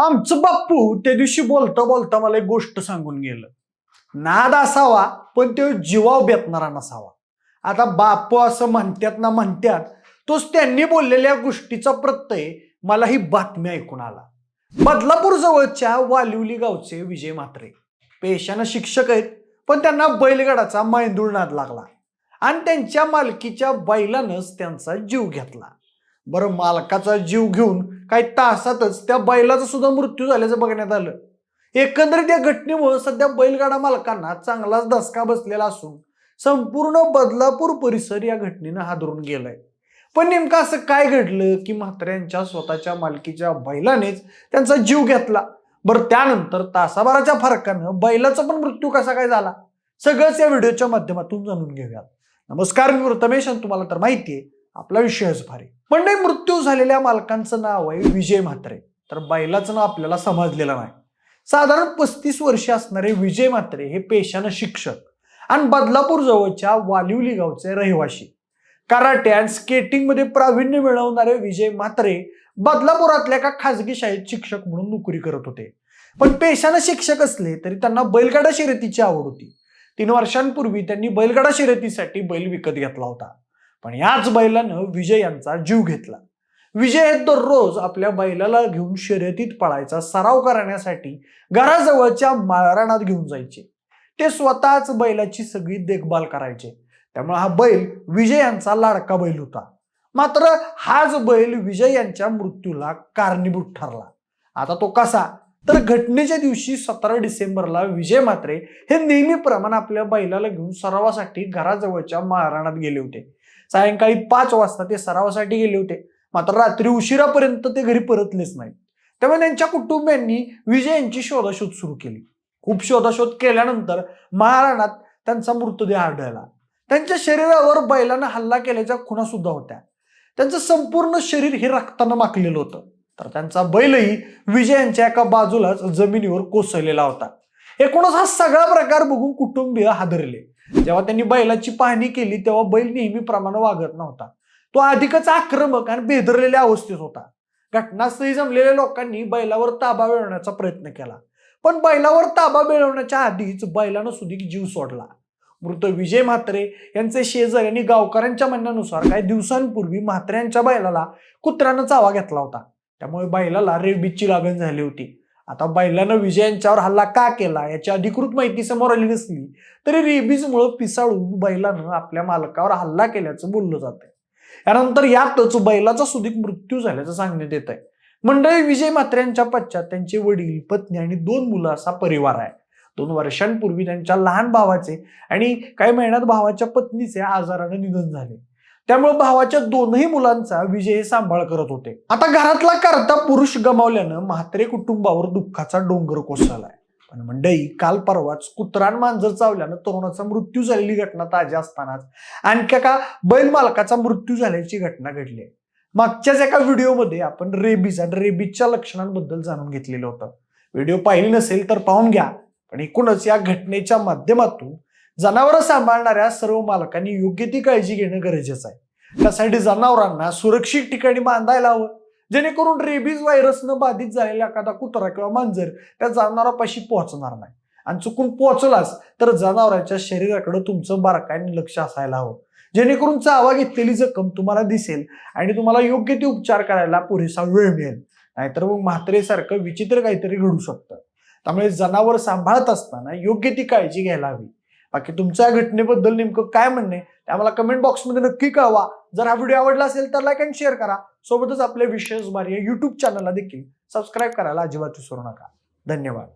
आमचं बाप्पू त्या दिवशी बोलता बोलता मला एक गोष्ट सांगून गेलं. नाद असावा पण तो जीवाव बेतणारा नसावा. आता बापू असं म्हणतात ना म्हणतात तोच त्यांनी बोललेल्या गोष्टीचा प्रत्यय मला ही बातमी ऐकून आला. बदलापूर जवळच्या वालिवली गावचे विजय म्हात्रे. पेशानं शिक्षक आहेत पण त्यांना बैलगाडाचा मैंदूळ नाद लागला. आणि त्यांच्या मालकीच्या बैलानंच त्यांचा जीव घेतला. बरं मालकाचा जीव घेऊन काही तासातच त्या बैलाचा सुद्धा मृत्यू झाल्याचं बघण्यात आलं. एकंदरीत या घटनेमुळे सध्या बैलगाडा मालकांना चांगलाच धसका बसलेला असून संपूर्ण बदलापूर परिसर या घटनेनं हादरून गेलाय. पण नेमकं असं काय घडलं की म्हात्र्यांच्या स्वतःच्या मालकीच्या बैलानेच त्यांचा जीव घेतला? बरं त्यानंतर तासाभराच्या फरकानं बैलाचा पण मृत्यू कसा काय झाला? सगळंच या व्हिडिओच्या माध्यमातून जाणून घेऊयात. नमस्कार मी प्रथमेश तुम्हाला तर माहिती आहे आपला विषयच भारी म्हणजे मृत्यू झालेल्या मालकांचं नाव आहे विजय म्हात्रे. तर बैलाचं नाव आपल्याला समजलेलं नाही. साधारण पस्तीस वर्ष असणारे विजय म्हात्रे हे पेशानं शिक्षक आणि बदलापूर जवळच्या वालिवली गावचे रहिवाशी. कराटे आणि स्केटिंगमध्ये प्रावीण्य मिळवणारे विजय म्हात्रे बदलापुरातल्या एका खाजगी शाळेत शिक्षक म्हणून नोकरी करत होते. पण पेशानं शिक्षक असले तरी त्यांना बैलगाडा शर्यतीची आवड होती. तीन वर्षांपूर्वी त्यांनी बैलगाडा शर्यतीसाठी बैल विकत घेतला होता. पण याच बैलानं विजय यांचा जीव घेतला. विजय हे दररोज आपल्या बैलाला घेऊन शर्यतीत पळायचा सराव करण्यासाठी घराजवळच्या माळरानात घेऊन जायचे. ते स्वतःच बैलाची सगळी देखभाल करायचे. त्यामुळे हा बैल विजय यांचा लाडका बैल होता. मात्र हाच बैल विजय यांच्या मृत्यूला कारणीभूत ठरला. आता तो कसा? तर घटनेच्या दिवशी सतरा डिसेंबरला विजय मात्रे हे नेहमीप्रमाणे आपल्या बैलाला घेऊन सरावासाठी घराजवळच्या महाराणात गेले होते. सायंकाळी पाच वाजता ते सरावासाठी गेले होते. मात्र रात्री उशिरापर्यंत ते घरी परतलेच नाही त्यामुळे त्यांच्या कुटुंबियांनी विजय यांची शोधाशोध सुरू केली. खूप शोधाशोध केल्यानंतर महाराणात त्यांचा मृतदेह आढळला. त्यांच्या शरीरावर बैलानं हल्ला केल्याच्या खुणा सुद्धा होत्या. त्यांचं संपूर्ण शरीर हे रक्तानं माखलेलं होतं. तर त्यांचा बैलही विजयांच्या एका बाजूलाच जमिनीवर कोसळलेला होता. एकूणच हा सगळा प्रकार बघून कुटुंबीय हादरले. जेव्हा त्यांनी बैलाची पाहणी केली तेव्हा बैल नेहमीप्रमाणे वागत नव्हता. तो अधिकच आक्रमक आणि बेदरलेल्या अवस्थेत होता. घटनास्थळी जमलेल्या लोकांनी बैलावर ताबा मिळवण्याचा प्रयत्न केला. पण बैलावर ताबा मिळवण्याच्या आधीच बैलानं सुधीक जीव सोडला. मृत विजय म्हात्रे यांचे शेजारी आणि गावकऱ्यांच्या म्हणण्यानुसार काही दिवसांपूर्वी म्हात्र्यांच्या बैलाला कुत्र्यानं चावा घेतला होता. त्यामुळे बैलाला रेबीजची लागण झाली होती. आता बैलानं विजय यांच्यावर हल्ला का केला याची अधिकृत माहिती समोर आली नसली तरी रेबीजमुळे पिसाळून बैलानं आपल्या मालकावर हल्ला केल्याचं बोललं जात यानंतर यातच बैलाचा सुधीक मृत्यू झाल्याचं सांगण्यात येत आहे मंडळी विजय मात्र्यांच्या पश्चात त्यांचे वडील पत्नी आणि दोन मुलं असा परिवार आहे. दोन वर्षांपूर्वी त्यांच्या लहान भावाचे आणि काही महिन्यात भावाच्या पत्नीचे आजारानं निधन झाले. त्यामुळे भावाच्या दोनही मुलांचा विजय हे सांभाळ करत होते. आता घरातला करता पुरुष गमावल्यानं म्हात्रे कुटुंबावर दुःखाचा डोंगर कोसळलाय. पण मंडई काल परवाच कुत्रान मांजर चावल्यानं तरुणाचा मृत्यू झालेली घटना ताज्या असतानाच आणखी एका बैल मालकाचा मृत्यू झाल्याची घटना घडली. आहे मागच्याच एका व्हिडिओमध्ये आपण रेबीज आणि रेबीजच्या लक्षणांबद्दल जाणून घेतलेलं होतं. व्हिडिओ पाहिली नसेल तर पाहून घ्या. पण एकूणच या घटनेच्या माध्यमातून जनावरं सांभाळणाऱ्या सर्व मालकांनी योग्य ती काळजी घेणं गरजेचं आहे. त्यासाठी जनावरांना सुरक्षित ठिकाणी बांधायला हवं. जेणेकरून रेबीज व्हायरसनं बाधित झालेला एखादा कुत्रा किंवा मांजर त्या जनावरापाशी पोहोचणार नाही. आणि चुकून पोहोचलाच तर जनावरांच्या शरीराकडे तुमचं बारकाईने लक्ष असायला हवं. जेणेकरून चावा घेतलेली जखम तुम्हाला दिसेल आणि तुम्हाला योग्य ते उपचार करायला पुरेसा वेळ मिळेल. नाहीतर मग म्हात्रेसारखं विचित्र काहीतरी घडू शकतं. त्यामुळे जनावर सांभाळत असताना योग्य ती काळजी घ्यायला हवी. बाकी तुमच्या या घटनेबद्दल नेमकं काय म्हणणे ते आम्हाला कमेंट बॉक्समध्ये नक्की कळवा. जर हा व्हिडिओ आवडला असेल तर लाईक अँड शेअर करा. सोबतच आपल्या विशेष बारी या युट्यूब चॅनलला देखील सबस्क्राईब करायला अजिबात विसरू नका. धन्यवाद.